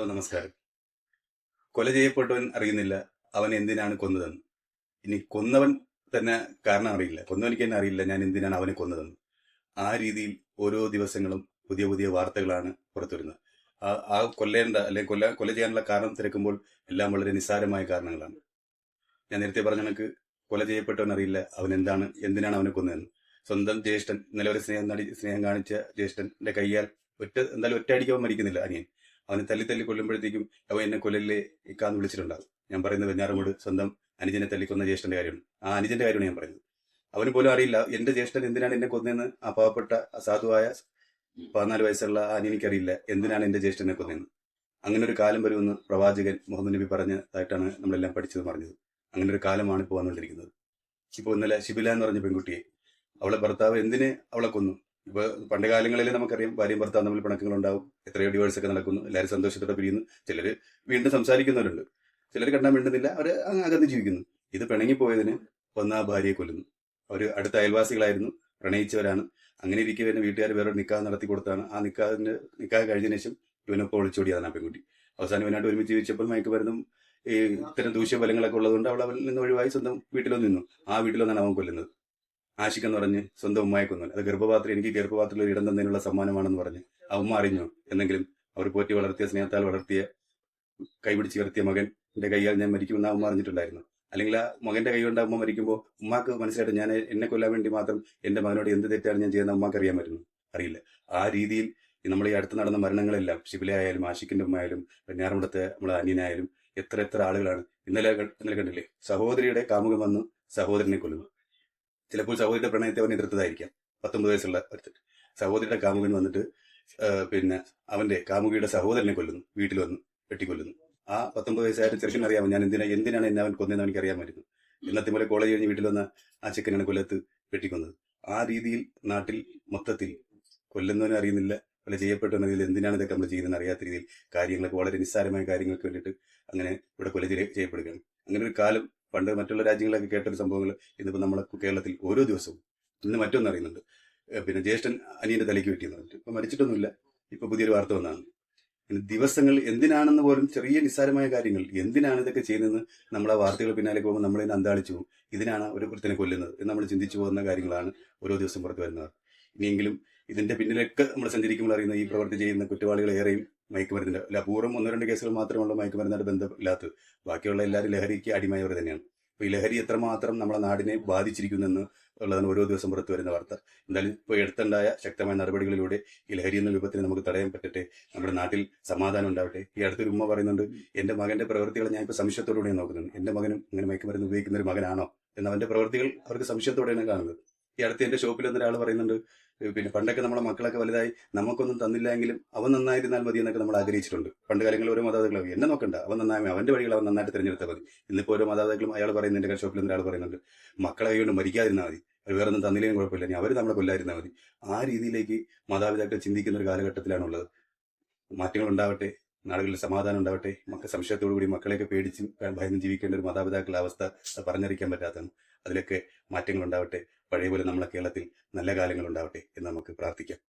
Hello നമസ്കാരം. കൊല ചെയ്യപ്പെട്ടവൻ അറിയുന്നില്ല. അവൻ എന്തിനാണ് കൊന്നതെന്ന്. ഇനി കൊന്നവൻ തന്നെ കാരണം അറിയില്ല. കൊന്നവനിക്ക് തന്നെ അറിയില്ല ഞാൻ എന്തിനാണ് അവനെ കൊന്നതെന്ന്. ആ രീതിയിൽ ഓരോ ദിവസങ്ങളും പുതിയ പുതിയ വാർത്തകളാണ് പുറത്തുവരുന്നത്. ആ ആ കൊല്ലേണ്ട അല്ലെങ്കിൽ കൊല്ല കൊല ചെയ്യാനുള്ള കാരണം തിരക്കുമ്പോൾ എല്ലാം വളരെ നിസ്സാരമായ കാരണങ്ങളാണ്. ഞാൻ നേരത്തെ പറഞ്ഞ കണക്ക് കൊല ചെയ്യപ്പെട്ടവൻ അറിയില്ല. അവൻ എന്താണ് എന്തിനാണ് അവനെ കൊന്നതെന്ന്. സ്വന്തം ജ്യേഷ്ഠൻ ഇന്നലെ ഒരു സ്നേഹം നടി സ്നേഹം കാണിച്ച ജ്യേഷ്ഠന്റെ കയ്യാൽ ഒറ്റ എന്തായാലും ഒറ്റ അടിക്കാൻ മരിക്കുന്നില്ല അനിയൻ. അവനെ തല്ലി തല്ലി കൊല്ലുമ്പോഴത്തേക്കും അവൻ എന്നെ കൊല്ലല്ലേ ഇക്കാന്ന് വിളിച്ചിട്ടുണ്ടാകും. ഞാൻ പറയുന്നത് വെഞ്ഞാറമൂട് സ്വന്തം അനുജനെ തല്ലിക്കൊന്ന ജ്യേഷ്ഠന്റെ കാര്യമാണ്. ആ അനുജന്റെ കാര്യമാണ് ഞാൻ പറയുന്നത്. അവന് പോലും അറിയില്ല എന്റെ ജ്യേഷ്ഠൻ എന്തിനാണ് എന്നെ കൊന്നതെന്ന്? ആ പാവപ്പെട്ട അസാധുവായ പതിനാല് വയസ്സുള്ള ആ എനിക്കറിയില്ല. എന്തിനാണ് എന്റെ ജ്യേഷ്ഠനെ കൊന്നതെന്ന്? അങ്ങനെ ഒരു കാലം വരുമെന്ന് പ്രവാചകൻ മുഹമ്മദ് നബി പറഞ്ഞതായിട്ടാണ് നമ്മളെല്ലാം പഠിച്ചത് പറഞ്ഞത് അങ്ങനെ ഒരു കാലമാണ് ഇപ്പോൾ വന്നുകൊണ്ടിരിക്കുന്നത്. ഇപ്പോൾ ഇന്നലെ ശിബില എന്ന് പറഞ്ഞ പെൺകുട്ടിയെ അവളെ ഭർത്താവ് എന്തിനെ അവളെ കൊന്നു? ഇപ്പൊ പണ്ട് കാലങ്ങളിൽ നമുക്കറിയാം ഭാര്യയും ഭർത്താവും തമ്മിൽ പിണക്കങ്ങൾ ഉണ്ടാവും എത്രയോ ഡിവേഴ്സ് ഒക്കെ നടക്കുന്നു. എല്ലാവരും സന്തോഷത്തോടെ പിരിയുന്നു. ചിലർ വീണ്ടും സംസാരിക്കുന്നവരുണ്ട്. ചിലർ കണ്ടാൻ വേണ്ടുന്നില്ല അവർ അകന്ന് ജീവിക്കുന്നു. ഇത് പിണങ്ങിപ്പോയതിന് ഒന്നാ ഭാര്യയെ കൊല്ലുന്നു. അവർ അടുത്ത അയൽവാസികളായിരുന്നു. പ്രണയിച്ചവരാണ്. അങ്ങനെ ഇരിക്കെ വരുന്ന വീട്ടുകാർ വേറെ നിക്കാഹ് നടത്തി കൊടുത്താണ്. ആ നിക്കാഹിന്റെ നിക്കാഹ് കഴിഞ്ഞതിന് ശേഷം ഇവനൊപ്പം ഒളിച്ചോടിയതാണ് ആ പെൺകുട്ടി. അവസാനം ഇവനായിട്ട് ഒരുമിച്ച് ജീവിച്ചപ്പോൾ മയക്കുമരുന്നും ഈ ഇത്തരം ദൂഷ്യഫലങ്ങളൊക്കെ ഉള്ളതുകൊണ്ട് അവൾ അവരിൽ നിന്ന് ഒഴിവായി സ്വന്തം വീട്ടിലോ നിന്നു. ആ വീട്ടിലൊന്നാണ് അവൻ കൊല്ലുന്നത്. ആഷിക് എന്ന് പറഞ്ഞ് സ്വന്തം ഉമ്മയെ കൊന്നു. അത് ഗർഭപാത്രം എനിക്ക് ഗർഭപാത്രത്തിൽ ഒരു ഇടം തന്നതിനുള്ള സമ്മാനമാണെന്ന് പറഞ്ഞ് ആ ഉമ്മ അറിഞ്ഞു. എന്നെങ്കിലും അവർ പോറ്റി വളർത്തിയ സ്നേഹത്താൽ വളർത്തിയ കൈപിടിച്ച് ഉയർത്തിയ എന്റെ കൈയാൽ ഞാൻ മരിക്കുമെന്ന് ആ ഉമ്മ അറിഞ്ഞിട്ടുണ്ടായിരുന്നു. അല്ലെങ്കിൽ ആ മകന്റെ കൈ കൊണ്ട് ആ ഉമ്മ മരിക്കുമ്പോൾ ഉമ്മാക്ക് മനസ്സിലായിട്ട് ഞാൻ എന്നെ കൊല്ലാൻ വേണ്ടി മാത്രം എന്റെ മകനോട് എന്ത് തെറ്റാണ് ഞാൻ ചെയ്യുന്ന ഉമ്മാക്ക് അറിയാമായിരുന്നു. അറിയില്ല. ആ രീതിയിൽ നമ്മൾ ഈ അടുത്ത് നടന്ന മരണങ്ങളെല്ലാം ശിബില ആയാലും ആഷിക്കിന്റെ ഉമ്മ ആയാലും വെഞ്ഞാറമുടത്തെ നമ്മളെ അനിയനായാലും എത്ര എത്ര ആളുകളാണ് ഇന്നലെ ഇന്നലെ കണ്ടില്ലേ? സഹോദരിയുടെ കാമുകം വന്ന് സഹോദരനെ കൊല്ലുന്നു. ചിലപ്പോൾ സഹോദരിയുടെ പ്രണയത്തെ അവൻ എതിർത്തതായിരിക്കാം. പത്തൊമ്പത് വയസ്സുള്ള ഒരുത്തൻ. സഹോദരിയുടെ കാമുകൻ വന്നിട്ട് പിന്നെ അവന്റെ കാമുകിയുടെ സഹോദരനെ കൊല്ലുന്നു. വീട്ടിൽ വന്ന് വെട്ടിക്കൊല്ലുന്നു. ആ പത്തൊമ്പത് വയസ്സായ ചെറുക്കൻ അറിയാമോ? ഞാൻ എന്തിനാ എന്തിനാണ് എന്നെ അവൻ കൊന്നതെന്ന് എനിക്ക് അറിയാമായിരുന്നു ഇന്നത്തെ പോലെ കോളേജ് കഴിഞ്ഞ് വീട്ടിൽ വന്ന ആ ചെക്കനാണ് കൊല്ലത്ത് വെട്ടിക്കൊന്നത്. ആ രീതിയിൽ നാട്ടിൽ മൊത്തത്തിൽ കൊല്ലുന്നവനെ അറിയുന്നില്ല കൊല ചെയ്യപ്പെട്ടവനറിയില്ല എന്തിനാണ് ഇതൊക്കെ നമ്മൾ ചെയ്യുന്നതെന്ന് അറിയാത്ത രീതിയിൽ കാര്യങ്ങളൊക്കെ വളരെ നിസ്സാരമായ കാര്യങ്ങൾക്ക് വേണ്ടിയിട്ട് അങ്ങനെ ഇവിടെ കൊല ചെയ്യ- ചെയ്യപ്പെടുകയാണ്. അങ്ങനെ ഒരു കാലം പണ്ട് മറ്റുള്ള രാജ്യങ്ങളിലൊക്കെ കേട്ടൊരു സംഭവങ്ങൾ ഇന്നിപ്പോൾ നമ്മളെ കേരളത്തിൽ ഓരോ ദിവസവും ഇന്ന് മറ്റൊന്ന് അറിയുന്നുണ്ട്. പിന്നെ ജ്യേഷ്ഠൻ അനിയന്റെ തലയ്ക്ക് വെട്ടിയെന്ന് പറഞ്ഞിട്ട്. ഇപ്പൊ മരിച്ചിട്ടൊന്നുമില്ല. ഇപ്പൊ പുതിയൊരു വാർത്ത വന്നാണ് പിന്നെ ദിവസങ്ങൾ എന്തിനാണെന്ന് പോലും ചെറിയ നിസ്സാരമായ കാര്യങ്ങൾ. എന്തിനാണ് ഇതൊക്കെ ചെയ്യുന്നതെന്ന് നമ്മൾ ആ വാർത്തകൾ പിന്നാലെ പോകുമ്പോൾ നമ്മളതിനെ അന്താളിച്ചു ഇതിനാണ് ഒരു വൃത്തിനെ കൊല്ലുന്നത് എന്ന് നമ്മൾ ചിന്തിച്ചു പോകുന്ന കാര്യങ്ങളാണ് ഓരോ ദിവസം പുറത്തു വരുന്നത്. ഇനിയെങ്കിലും ഇതിന്റെ പിന്നിലൊക്കെ നമ്മൾ സഞ്ചരിക്കുമ്പോൾ അറിയുന്ന ഈ പ്രവൃത്തി ചെയ്യുന്ന കുറ്റവാളികൾ ഏറെയും മയക്കുമരുന്നിന്റെ അല്ല അപൂർവം ഒന്നോ രണ്ട് കേസുകൾ മാത്രമുള്ള മയക്കുമരുന്നായിട്ട് ബന്ധമില്ലാത്തത്. ബാക്കിയുള്ള എല്ലാവരും ലഹരിക്ക് അടിമയവർ തന്നെയാണ്. അപ്പൊ ഈ ലഹരി എത്രമാത്രം നമ്മളെ നാടിനെ ബാധിച്ചിരിക്കുന്നെന്ന് ഉള്ളതാണ് ഓരോ ദിവസം പുറത്തു വരുന്ന വാർത്ത. എന്തായാലും ഇപ്പോൾ എടുത്തുണ്ടായ ശക്തമായ നടപടികളിലൂടെ ഈ ലഹരി എന്ന വിപത്തിനെ നമുക്ക് തടയാൻ പറ്റട്ടെ നമ്മുടെ നാട്ടിൽ സമാധാനം ഉണ്ടാവട്ടെ. ഈ അടുത്തൊരു ഉമ്മ പറയുന്നുണ്ട് എന്റെ മകന്റെ പ്രവൃത്തികളെ ഞാൻ ഇപ്പൊ സംശയത്തോടുകൂടിയാണ് നോക്കുന്നത്. എന്റെ മകനും ഇങ്ങനെ മയക്കുമരുന്ന് ഉപയോഗിക്കുന്ന ഒരു മകനാണോ? എന്ന് അവന്റെ പ്രവൃത്തികൾ അവർക്ക് സംശയത്തോടെയാണ് കാണുന്നത്. ഈ അടുത്ത് എന്റെ ഷോപ്പിൽ വന്ന ഒരാൾ പറയുന്നുണ്ട് പിന്നെ പണ്ടൊക്കെ നമ്മളെ മക്കളൊക്കെ വലുതായി നമുക്കൊന്നും തന്നില്ല എങ്കിലും അവൻ നന്നായിരുന്നാൽ മതി എന്നൊക്കെ നമ്മൾ ആഗ്രഹിച്ചിട്ടുണ്ട്. പണ്ട് കാലങ്ങളിൽ ഓരോ മാതാപിതാക്കളും എന്നെ നോക്കണ്ട അവൻ നന്നായി അവന്റെ വഴികൾ അവൻ നന്നായിട്ട് തിരഞ്ഞെടുത്താൽ മതി. ഇന്നിപ്പോ ഓരോ മാതാപിതാക്കളും അയാൾ പറയുന്ന എന്റെ ഷോപ്പിൽ ഒരാൾ പറയുന്നുണ്ട് മക്കളെ കൈകൊണ്ട് മരിക്കാതിരുന്നാൽ മതി അവർ വേറെ ഒന്നും തന്നില്ലെങ്കിലും കുഴപ്പമില്ല ഇനി അവർ നമ്മളെ കൊല്ലായിരുന്നാൽ മതി. ആ രീതിയിലേക്ക് മാതാപിതാക്കൾ ചിന്തിക്കുന്ന ഒരു കാലഘട്ടത്തിലാണുള്ളത്. മാറ്റങ്ങൾ ഉണ്ടാവട്ടെ നാടുകളിൽ സമാധാനം ഉണ്ടാവട്ടെ മക്കൾ സംശയത്തോടു കൂടി മക്കളെയൊക്കെ പേടിച്ച് ഭയന്ന് ജീവിക്കേണ്ട ഒരു മാതാപിതാക്കളുടെ അവസ്ഥ പറഞ്ഞറിയിക്കാൻ പറ്റാത്തതാണ്. അതിലൊക്കെ മാറ്റങ്ങൾ ഉണ്ടാവട്ടെ. പഴയ പോലെ നമ്മളെ കേരളത്തിൽ നല്ല കാലങ്ങൾ ഉണ്ടാവട്ടെ എന്ന് നമുക്ക് പ്രാർത്ഥിക്കാം.